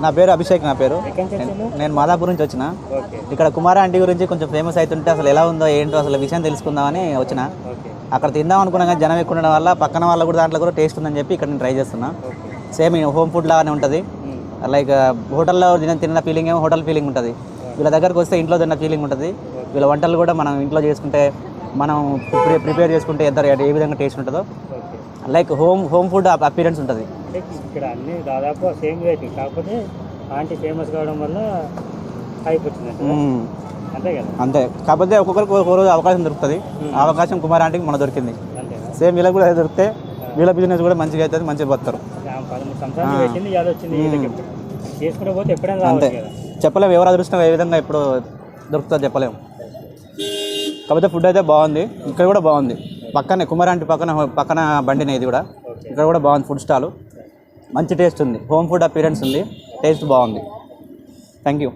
నా పేరు అభిషేక్ నా పేరు. నేను మాదాపూర్ నుంచి వచ్చిన. ఇక్కడ కుమార ఆంటీ గురించి కొంచెం ఫేమస్ అవుతుంటే అసలు ఎలా ఉందో ఏంటో అసలు విషయం తెలుసుకుందామని వచ్చిన. అక్కడ తిందాం అనుకున్నా కానీ జనం ఎక్కువ ఉండడం వల్ల పక్కన వాళ్ళ కూడా దాంట్లో కూడా టేస్ట్ ఉందని చెప్పి ఇక్కడ నేను ట్రై చేస్తున్నా. సేమ్ హోమ్ ఫుడ్ లాగానే ఉంటుంది. లైక్ హోటల్లో తిన తిన్న ఫీలింగ్ ఏమో హోటల్ ఫీలింగ్ ఉంటుంది. వీళ్ళ దగ్గరకు వస్తే ఇంట్లో తిన్న ఫీలింగ్ ఉంటుంది. వీళ్ళ వంటలు కూడా మనం ఇంట్లో చేసుకుంటే మనం ప్రిపే- ప్రిపేర్ చేసుకుంటే ఎంత ఏ విధంగా టేస్ట్ ఉంటుందో. Like home home food appearance ఉంటుంది. అంటే ఇక్కడ అన్ని దాదాపు సేమ్ రేటింగ్ కాకపోతే ఆంటీ ఫేమస్ కావడం వల్ల. అంతే కదా? అంతే. కాకపోతే ఒక్కొక్కరికి ఒక్కొక్క రోజు అవకాశం దొరుకుతుంది. ఆ అవకాశం కుమార్ ఆంటీకి మన దొరికింది. సేమ్ వీళ్ళకి కూడా అదే దొరికితే వీళ్ళ బిజినెస్ కూడా మంచిగా అవుతుంది మంచిగా బతారు ఆమె పదమూడు సంవత్సరాలు పెట్టింది ఇవాళ వచ్చింది వీళ్ళకి ఎప్పుడు చేసుకుంటే పోతే ఎప్పుడైనా అంతే. చెప్పలేము ఎవరు అదృష్టం ఏ విధంగా ఎప్పుడు దొరుకుతుందో చెప్పలేము. కాకపోతే ఫుడ్ అయితే బాగుంది ఇక్కడ కూడా బాగుంది. పక్కనే కుమారాంటి పక్కన పక్కన బండినే ఇది కూడా. ఇక్కడ కూడా బాగుంది ఫుడ్ స్టాల్ మంచి టేస్ట్ ఉంది. హోమ్ ఫుడ్ అపీరెన్స్ ఉంది. టేస్ట్ బాగుంది. Thank you